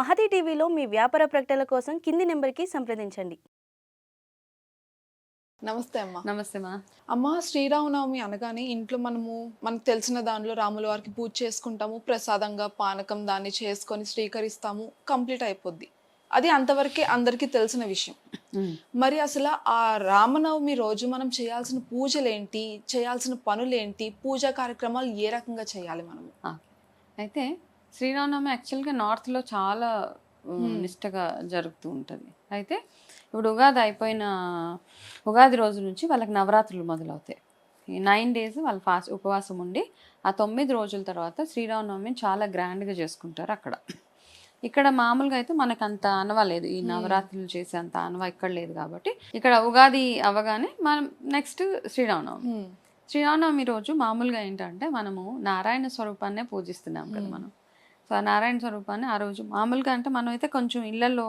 మహతి టీవీలో మీ వ్యాపార ప్రకటనల కోసం కింది నెంబర్కి సంప్రదించండి. నమస్తే అమ్మ. నమస్తే మా అమ్మ శ్రీరామనవమి అనగానే ఇంట్లో మనము మనకు తెలిసిన దానిలో రాముల వారికి పూజ చేసుకుంటాము ప్రసాదంగా పానకం దాన్ని చేసుకొని స్వీకరిస్తాము కంప్లీట్ అయిపోద్ది. అది అంతవరకే అందరికీ తెలిసిన విషయం. మరి అసలు ఆ రామనవమి రోజు మనం చేయాల్సిన పూజలేంటి చేయాల్సిన పనులేంటి పూజా కార్యక్రమాలు ఏ రకంగా చేయాలి మనము? అయితే శ్రీరామనవమి యాక్చువల్గా నార్త్లో చాలా Hmm. నిష్టగా జరుగుతూ ఉంటుంది అయితే ఇప్పుడు ఉగాది అయిపోయిన ఉగాది రోజు నుంచి వాళ్ళకి నవరాత్రులు మొదలవుతాయి ఈ నైన్ డేస్ వాళ్ళు ఫాస్ట్ ఉపవాసం ఉండి ఆ తొమ్మిది రోజుల తర్వాత శ్రీరామనవమిని చాలా గ్రాండ్గా చేసుకుంటారు అక్కడ ఇక్కడ మామూలుగా అయితే మనకు అంత అనవలేదు ఈ Hmm. నవరాత్రులు చేసే అంత అనవ ఇక్కడ లేదు కాబట్టి ఇక్కడ ఉగాది అవ్వగానే మనం నెక్స్ట్ శ్రీరామనవమి హ్మ్. శ్రీరామనవమి రోజు మామూలుగా ఏంటంటే మనము నారాయణ స్వరూపాన్నే పూజిస్తున్నాం కదా. మనం నారాయణ స్వరూపాన్ని ఆ రోజు. మామూలుగా అంటే మనం అయితే కొంచెం ఇళ్ళలో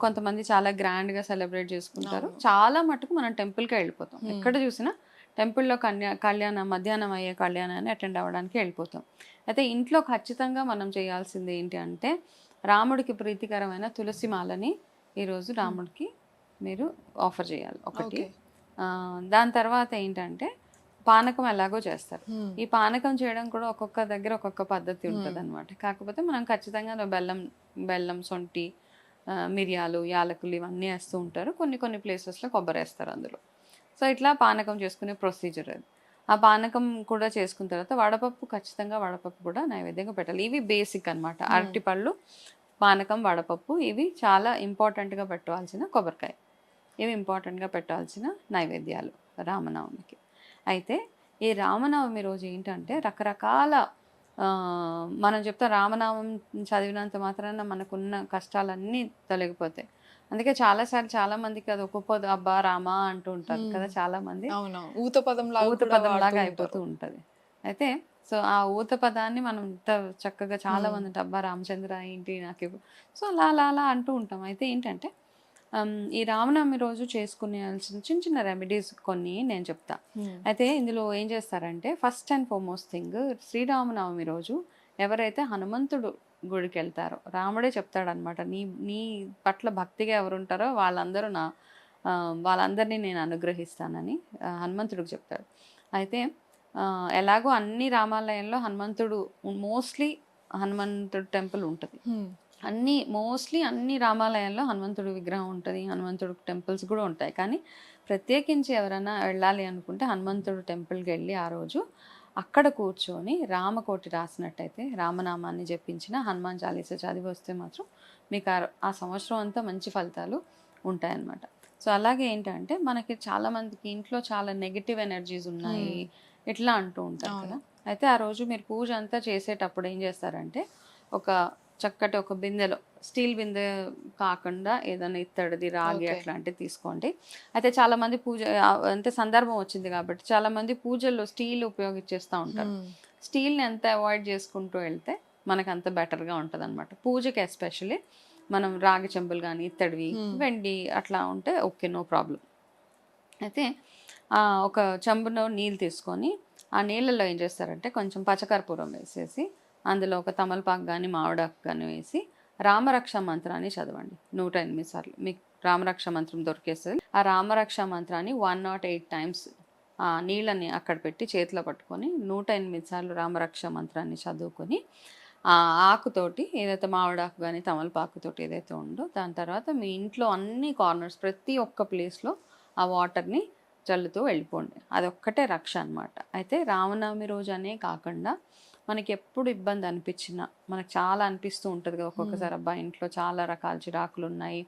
కొంతమంది చాలా గ్రాండ్గా సెలబ్రేట్ చేసుకుంటారు. చాలా మటుకు మనం టెంపుల్కే వెళ్ళిపోతాం. ఎక్కడ చూసినా టెంపుల్లో కళ్యా కళ్యాణం మధ్యాహ్నం అయ్యే కళ్యాణాన్ని అటెండ్ అవ్వడానికి వెళ్ళిపోతాం. అయితే ఇంట్లో ఖచ్చితంగా మనం చేయాల్సింది ఏంటి అంటే రాముడికి ప్రీతికరమైన తులసి మాలని ఈరోజు రాముడికి మీరు ఆఫర్ చేయాలి. ఒకటి. దాని తర్వాత ఏంటంటే పానకం ఎలాగో చేస్తారు. ఈ పానకం చేయడం కూడా ఒక్కొక్క దగ్గర ఒక్కొక్క పద్ధతి. ఉంటుంది అనమాట కాకపోతే మనం ఖచ్చితంగా బెల్లం బెల్లం సొంటి మిరియాలు యాలకులు ఇవన్నీ వేస్తూ ఉంటారు. కొన్ని కొన్ని ప్లేసెస్లో కొబ్బరి వేస్తారు అందులో. సో ఇట్లా పానకం చేసుకునే ప్రొసీజర్ అది. ఆ పానకం కూడా చేసుకున్న తర్వాత వడపప్పు ఖచ్చితంగా వడపప్పు కూడా నైవేద్యంగా పెట్టాలి. ఇవి బేసిక్ అన్నమాట. Hmm. అరటిపళ్ళు పానకం వడపప్పు ఇవి చాలా ఇంపార్టెంట్గా పెట్టవలసిన కొబ్బరికాయ. ఇవి ఇంపార్టెంట్గా పెట్టాల్సిన నైవేద్యాలు రామనవమికి. అయితే ఈ రామనవమి రోజు ఏంటంటే రకరకాల ఆ, మనం చెప్తాం రామనామం చదివినంత మాత్రాన మనకున్న కష్టాలన్నీ తొలగిపోతాయి అందుకే చాలాసార్లు చాలా మందికి అది ఒక్కపోదు అబ్బా రామా అంటూ ఉంటారు. కదా చాలా మంది ఊత పదం ఊత పదం లాగా అయిపోతూ ఉంటుంది అయితే సో ఆ ఊత పదాన్ని మనం ఇంత చక్కగా చాలా. మంది అబ్బా రామచంద్ర ఏంటి నాకు ఇవ్వు." సో అలా అలా అలా అంటూ ఉంటాం అయితే ఏంటంటే ఈ రామనవమి రోజు చేసుకునేయాల్సిన చిన్న చిన్న రెమెడీస్ కొన్ని నేను చెప్తా. అయితే ఇందులో ఏం చేస్తారంటే first and foremost thing Sri Rama Navami రోజు ఎవరైతే హనుమంతుడు గుడికి వెళ్తారో రాముడే చెప్తాడనమాట నీ నీ పట్ల భక్తిగా ఎవరు ఉంటారో వాళ్ళందరూ నా వాళ్ళందరినీ నేను అనుగ్రహిస్తానని హనుమంతుడికి చెప్తాడు. అయితే ఎలాగో అన్ని రామాలయంలో హనుమంతుడు మోస్ట్లీ హనుమంతుడు టెంపుల్ ఉంటుంది. అన్ని మోస్ట్లీ అన్ని రామాలయాల్లో హనుమంతుడు విగ్రహం ఉంటుంది హనుమంతుడు టెంపుల్స్ కూడా ఉంటాయి. కానీ ప్రత్యేకించి ఎవరైనా వెళ్ళాలి అనుకుంటే హనుమంతుడు టెంపుల్కి వెళ్ళి ఆ రోజు అక్కడ కూర్చొని రామకోటి రాసినట్టయితే రామనామాన్ని జపించిన హనుమాన్ చాలీస చదివి వస్తే మాత్రం మీకు ఆ- సంవత్సరం అంతా మంచి ఫలితాలు ఉంటాయన్నమాట. సో అలాగే ఏంటంటే మనకి చాలా మందికి ఇంట్లో చాలా నెగిటివ్ ఎనర్జీస్ ఉన్నాయి ఇట్లా అంటూ ఉంటారు. కదా. అయితే ఆ రోజు మీరు పూజ అంతా చేసేటప్పుడు ఏం చేస్తారంటే ఒక చక్కటి ఒక బిందెలో స్టీల్ బిందె కాకుండా ఏదైనా ఇత్తడిది రాగి. అట్లాంటివి తీసుకోండి. అయితే చాలా మంది పూజ అంటే సందర్భం వచ్చింది కాబట్టి చాలా మంది పూజల్లో స్టీల్ ఉపయోగించేస్తూ ఉంటారు. స్టీల్ని ఎంత అవాయిడ్ చేసుకుంటూ వెళ్తే మనకు అంత బెటర్గా ఉంటుంది అనమాట పూజకి ఎస్పెషల్లీ మనం రాగి చెంబులు కానీ ఇత్తడివి. వెండి అట్లా ఉంటే ఓకే నో ప్రాబ్లం. అయితే ఆ, ఒక చెంబులో నీళ్ళు తీసుకొని ఆ నీళ్ళల్లో ఏం చేస్తారంటే కొంచెం పచ్చకర్పూరం వేసేసి అందులో ఒక తమలపాకు కానీ మామిడాకు కానీ వేసి రామరక్ష మంత్రాన్ని చదవండి. నూట ఎనిమిది సార్లు. మీకు రామరక్ష మంత్రం దొరికేస్తుంది. ఆ రామరక్ష మంత్రాన్ని వన్ నాట్ ఎయిట్ టైమ్స్ ఆ నీళ్ళని అక్కడ పెట్టి చేతిలో పట్టుకొని నూట ఎనిమిది సార్లు రామరక్ష మంత్రాన్ని చదువుకొని ఆ ఆకుతోటి ఏదైతే మామిడాకు కానీ తమలపాకుతోటి ఏదైతే ఉందో దాని తర్వాత మీ ఇంట్లో అన్ని కార్నర్స్ ప్రతి ఒక్క ప్లేస్లో ఆ వాటర్ని చల్లుతూ వెళ్ళిపోండి. అదొక్కటే రక్ష అనమాట అయితే రామనవమి రోజు అనే కాకుండా మనకి ఎప్పుడు ఇబ్బంది అనిపించినా మనకు చాలా అనిపిస్తూ ఉంటుంది కదా ఒక్కొక్కసారి అబ్బా ఇంట్లో చాలా రకాల చిరాకులు ఉన్నాయి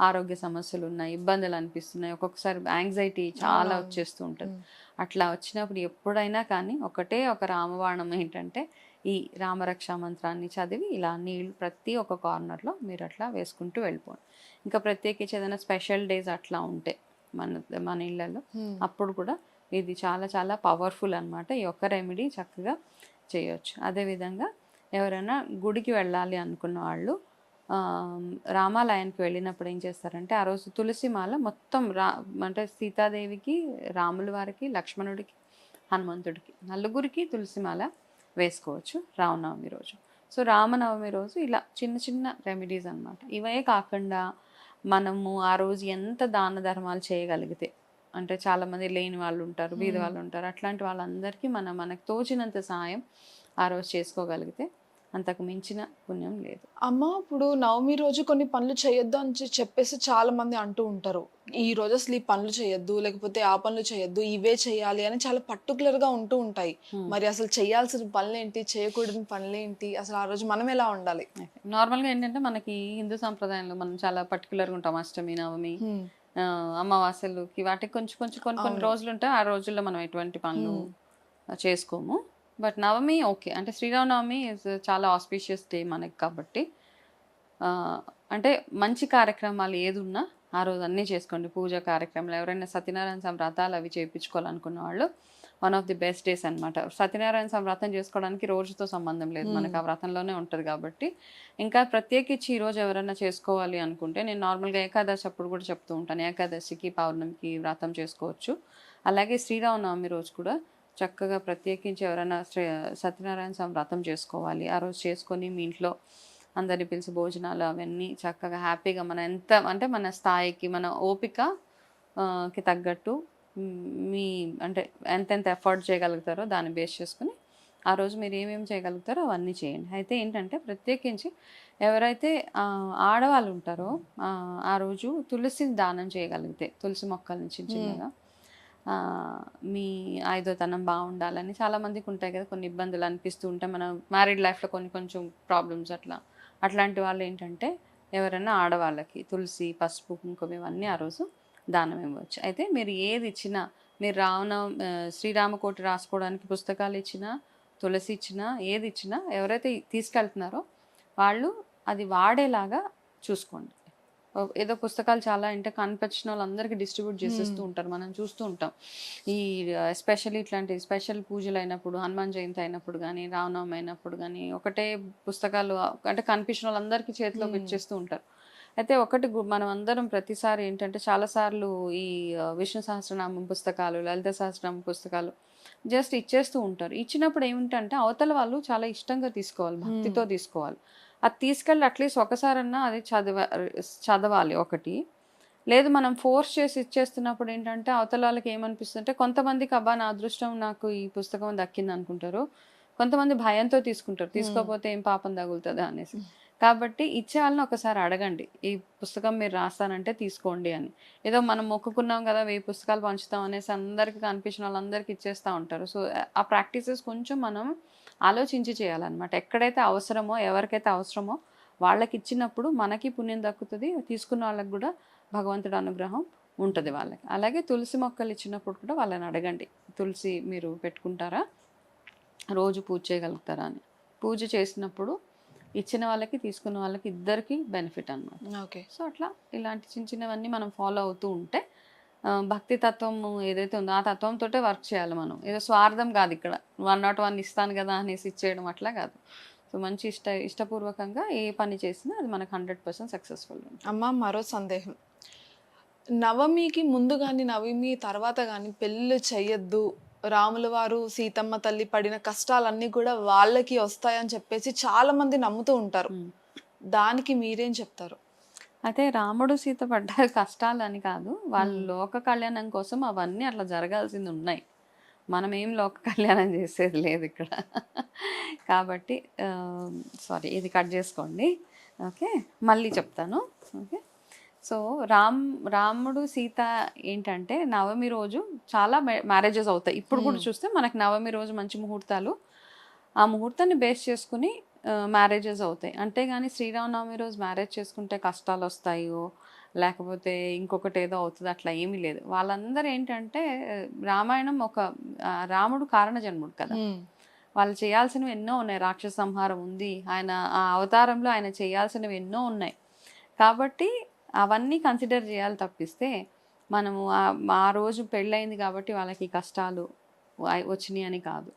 ఆరోగ్య సమస్యలు ఉన్నాయి ఇబ్బందులు అనిపిస్తున్నాయి ఒక్కొక్కసారి యాంగ్జైటీ చాలా. వచ్చేస్తూ ఉంటుంది. అట్లా వచ్చినప్పుడు ఎప్పుడైనా కానీ ఒకటే ఒక రామబాణం ఏంటంటే ఈ రామరక్ష మంత్రాన్ని చదివి ఇలా నీళ్ళు ప్రతి ఒక్క కార్నర్లో మీరు అట్లా వేసుకుంటూ వెళ్ళిపోండి. ఇంకా ప్రత్యేకించి ఏదైనా స్పెషల్ డేస్ అట్లా ఉంటే మన మన ఇళ్ళల్లో అప్పుడు కూడా ఇది చాలా చాలా పవర్ఫుల్ అన్నమాట. ఈ ఒక్క రెమెడీ చక్కగా చేయొచ్చు. అదేవిధంగా ఎవరైనా గుడికి వెళ్ళాలి అనుకున్న వాళ్ళు రామాలయానికి వెళ్ళినప్పుడు ఏం చేస్తారంటే ఆ రోజు తులసిమాల మొత్తం రా అంటే సీతాదేవికి రాముల వారికి లక్ష్మణుడికి హనుమంతుడికి నలుగురికి తులసిమాల వేసుకోవచ్చు రామనవమి రోజు. సో రామనవమి రోజు ఇలా చిన్న చిన్న రెమెడీస్ అన్నమాట. ఇవే కాకుండా మనము ఆ రోజు ఎంత దాన ధర్మాలు చేయగలిగితే అంటే చాలా మంది లేని వాళ్ళు ఉంటారు బీద. వాళ్ళు ఉంటారు అట్లాంటి వాళ్ళందరికీ మనం మనకు తోచినంత సాయం ఆ రోజు చేసుకోగలిగితే అంతకు మించిన పుణ్యం లేదు. అమ్మ ఇప్పుడు నవమి రోజు కొన్ని పనులు చేయొద్దు అని చెప్పేసి చాలా మంది అంటూ ఉంటారు. ఈ రోజు అసలు ఈ పనులు చేయొద్దు లేకపోతే ఆ పనులు చేయొద్దు ఇవే చేయాలి అని చాలా పర్టికులర్గా ఉంటూ ఉంటాయి. మరి అసలు చేయాల్సిన పనులేంటి చేయకూడని పనులేంటి అసలు ఆ రోజు మనం ఎలా ఉండాలి? నార్మల్గా ఏంటంటే మనకి హిందూ సంప్రదాయంలో మనం చాలా పర్టికులర్గా ఉంటాం. అష్టమి నవమి అమావాస్యలకి వాటికి కొంచెం కొంచెం కొన్ని కొన్ని. రోజులు ఉంటాయి. ఆ రోజుల్లో మనం ఎటువంటి పనులు. చేసుకోము. But Navami okay. అంటే శ్రీరామనవమి is చాలా ఆస్పీషియస్ డే మనకి కాబట్టి. అంటే మంచి కార్యక్రమాలు ఏది ఉన్నా ఆ రోజు అన్నీ చేసుకోండి. పూజ కార్యక్రమాలు ఎవరైనా సత్యనారాయణ స్వామి వ్రతాలు అవి చేయించుకోవాలనుకున్న వాళ్ళు one of the best days అన్నమాట. సత్యనారాయణ స్వామి వ్రతం చేసుకోవడానికి రోజుతో సంబంధం లేదు. మనకి ఆ వ్రతంలోనే ఉంటుంది కాబట్టి. ఇంకా ప్రత్యేకించి ఈ రోజు ఎవరైనా చేసుకోవాలి అనుకుంటే నేను నార్మల్గా ఏకాదశి అప్పుడు కూడా చెప్తూ ఉంటాను. ఏకాదశికి పౌర్ణమికి వ్రతం చేసుకోవచ్చు. అలాగే శ్రీరామనవమి రోజు కూడా చక్కగా ప్రత్యేకించి ఎవరైనా సత్యనారాయణ స్వామి వ్రతం చేసుకోవాలి. ఆ రోజు చేసుకొని మీ ఇంట్లో అందరిని పిలిచి భోజనాలు అవన్నీ చక్కగా హ్యాపీగా మన ఎంత అంటే మన స్థాయికి మన ఓపిక కి తగ్గట్టు మీ అంటే ఎంతెంత ఎఫర్ట్ చేయగలుగుతారో దాన్ని బేస్ చేసుకుని ఆ రోజు మీరు ఏమేమి చేయగలుగుతారో అవన్నీ చేయండి. అయితే ఏంటంటే ప్రత్యేకించి ఎవరైతే ఆడవాళ్ళు ఉంటారో ఆ, రోజు తులసి దానం చేయగలిగితే తులసి మొక్కల నుంచి చిన్నగా మీ ఐదోతనం బాగుండాలని చాలా మందికి ఉంటాయి కదా కొన్ని ఇబ్బందులు అనిపిస్తూ ఉంటాయి. మన మ్యారీడ్ లైఫ్లో కొన్ని కొంచెం ప్రాబ్లమ్స్ అట్లా. అట్లాంటి వాళ్ళు ఏంటంటే ఎవరైనా ఆడవాళ్ళకి తులసి పసుపు కుంకుమ ఇవన్నీ ఆ రోజు దానం ఇవ్వచ్చు. అయితే మీరు ఏది ఇచ్చినా మీరు రావణ శ్రీరామకోటి రాసుకోవడానికి పుస్తకాలు ఇచ్చినా తులసి ఇచ్చినా ఏది ఇచ్చినా ఎవరైతే తీసుకెళ్తున్నారో వాళ్ళు అది వాడేలాగా చూసుకోండి. ఏదో పుస్తకాలు చాలా అంటే కనిపించిన వాళ్ళందరికీ డిస్ట్రిబ్యూట్ చేసేస్తూ ఉంటారు. మనం చూస్తూ ఉంటాం. ఈ ఎస్పెషల్లీ ఇట్లాంటి స్పెషల్ పూజలు అయినప్పుడు హనుమాన్ జయంతి అయినప్పుడు కానీ రామనవమి అయినప్పుడు కానీ ఒకటే పుస్తకాలు అంటే కనిపించిన వాళ్ళందరికీ చేతిలోకి Hmm. ఇచ్చేస్తూ ఉంటారు. అయితే ఒకటి మనం అందరం ప్రతిసారి ఏంటంటే చాలాసార్లు ఈ విష్ణు సహస్రనామం పుస్తకాలు లలిత సహస్రనామం పుస్తకాలు జస్ట్ ఇచ్చేస్తూ ఉంటారు. ఇచ్చినప్పుడు ఏమిటంటే అవతల వాళ్ళు చాలా ఇష్టంగా తీసుకోవాలి భక్తితో తీసుకోవాలి. అది తీసుకెళ్ళి అట్లీస్ట్ ఒకసారన్నా అది చదవ చదవాలి ఒకటి. లేదు మనం ఫోర్స్ చేసి ఇచ్చేస్తున్నప్పుడు ఏంటంటే అవతల వాళ్ళకి ఏమనిపిస్తుంటే కొంతమందికి అబ్బా నా అదృష్టం నాకు ఈ పుస్తకం దక్కింది అనుకుంటారు కొంతమంది భయంతో తీసుకుంటారు. తీసుకోకపోతే ఏం పాపం తగులుతుందా అనేసి. కాబట్టి ఇచ్చే వాళ్ళని ఒకసారి అడగండి. ఈ పుస్తకం మీరు రాస్తానంటే తీసుకోండి అని. ఏదో మనం మొక్కుకున్నాం కదా వెయ్యి పుస్తకాలు పంచుతాం అనేసి అందరికి కనిపించిన వాళ్ళందరికీ ఇచ్చేస్తూ ఉంటారు. సో ఆ ప్రాక్టీసెస్ కొంచెం మనం ఆలోచించి చేయాలన్నమాట. ఎక్కడైతే అవసరమో ఎవరికైతే అవసరమో వాళ్ళకి ఇచ్చినప్పుడు మనకి పుణ్యం దక్కుతుంది తీసుకున్న వాళ్ళకి కూడా భగవంతుడు అనుగ్రహం ఉంటుంది వాళ్ళకి. అలాగే తులసి మొక్కలు ఇచ్చినప్పుడు కూడా వాళ్ళని అడగండి. తులసి మీరు పెట్టుకుంటారా? రోజు పూజ చేయగలుగుతారా అని. పూజ చేసినప్పుడు ఇచ్చిన వాళ్ళకి తీసుకున్న వాళ్ళకి ఇద్దరికి బెనిఫిట్ అన్నమాట. ఓకే. సో అట్లా ఇలాంటి చిన్న చిన్నవన్నీ మనం ఫాలో అవుతూ ఉంటే భక్తి తత్వం ఏదైతే ఉందో ఆ తత్వంతో వర్క్ చేయాలి మనం. ఏదో స్వార్థం కాదు ఇక్కడ. వన్ నాట్ వన్ ఇస్తాను కదా అనేసి ఇచ్చేయడం అట్లా కాదు. సో మంచి ఇష్ట ఇష్టపూర్వకంగా ఏ పని చేసినా అది మనకు హండ్రెడ్ పర్సెంట్ సక్సెస్ఫుల్ అమ్మ మరో సందేహం. నవమికి ముందు కానీ నవమి తర్వాత కానీ పెళ్ళిళ్ళు చెయ్యొద్దు రాముల వారు సీతమ్మ తల్లి పడిన కష్టాలన్నీ కూడా వాళ్ళకి వస్తాయని చెప్పేసి చాలా మంది నమ్ముతూ ఉంటారు. దానికి మీరేం చెప్తారు? అయితే రాముడు సీత పడ్డ కష్టాలు అని కాదు. వాళ్ళ లోక కళ్యాణం కోసం అవన్నీ అట్లా జరగాల్సింది ఉన్నాయి. మనం ఏం లోక కళ్యాణం చేసేది లేదు ఇక్కడ. కాబట్టి సారీ ఇది కట్ చేసుకోండి. ఓకే? మళ్ళీ చెప్తాను. ఓకే? సో రామ్ రాముడు సీత ఏంటంటే నవమి రోజు చాలా మ్యారేజెస్ అవుతాయి. ఇప్పుడు కూడా. చూస్తే మనకి నవమి రోజు మంచి ముహూర్తాలు. ఆ ముహూర్తాన్ని బేస్ చేసుకుని మ్యారేజెస్ అవుతాయి. అంతేగాని శ్రీరామనవమి రోజు మ్యారేజ్ చేసుకుంటే కష్టాలు వస్తాయో లేకపోతే ఇంకొకటి ఏదో అవుతుంది అట్లా ఏమీ లేదు. వాళ్ళందరూ ఏంటంటే రామాయణం ఒక రాముడు కారణ జన్ముడు కదా. వాళ్ళు చేయాల్సినవి ఎన్నో ఉన్నాయి. రాక్షస సంహారం ఉంది. ఆయన ఆ అవతారంలో ఆయన చేయాల్సినవి ఎన్నో ఉన్నాయి. కాబట్టి అవన్నీ కన్సిడర్ చేయాలి తప్పిస్తే మనము ఆ- రోజు పెళ్ళయింది కాబట్టి వాళ్ళకి కష్టాలు వచ్చినాయి అని కాదు.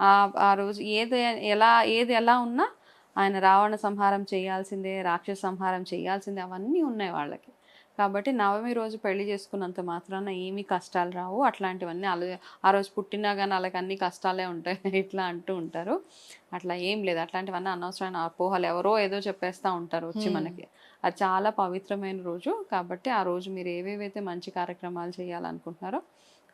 ఆ ఆ రోజు ఏది ఎలా ఏది ఎలా ఉన్నా ఆయన రావణ సంహారం చేయాల్సిందే రాక్షస సంహారం చేయాల్సిందే అవన్నీ ఉన్నాయి వాళ్ళకి. కాబట్టి నవమి రోజు పెళ్ళి చేసుకున్నంత మాత్రాన ఏమీ కష్టాలు రావు. అట్లాంటివన్నీ అలా ఆ రోజు పుట్టినా కానీ వాళ్ళకి అన్ని కష్టాలే ఉంటాయి. ఇట్లా అంటూ ఉంటారు. అట్లా ఏం లేదు. అట్లాంటివన్నీ అనవసరమైన అపోహలు ఎవరో ఏదో చెప్పేస్తూ ఉంటారు వచ్చి. మనకి. అది చాలా పవిత్రమైన రోజు. కాబట్టి ఆ రోజు మీరు ఏవేవైతే మంచి కార్యక్రమాలు చేయాలనుకుంటున్నారో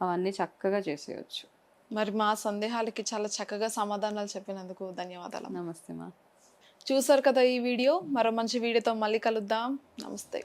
అవన్నీ చక్కగా చేసేయచ్చు. మరి మా సందేహాలకి చాలా చక్కగా సమాధానాలు చెప్పినందుకు ధన్యవాదాలు. నమస్తే మా. చూసారు కదా ఈ వీడియో? మరో మంచి వీడియోతో మళ్ళీ కలుద్దాం. నమస్తే.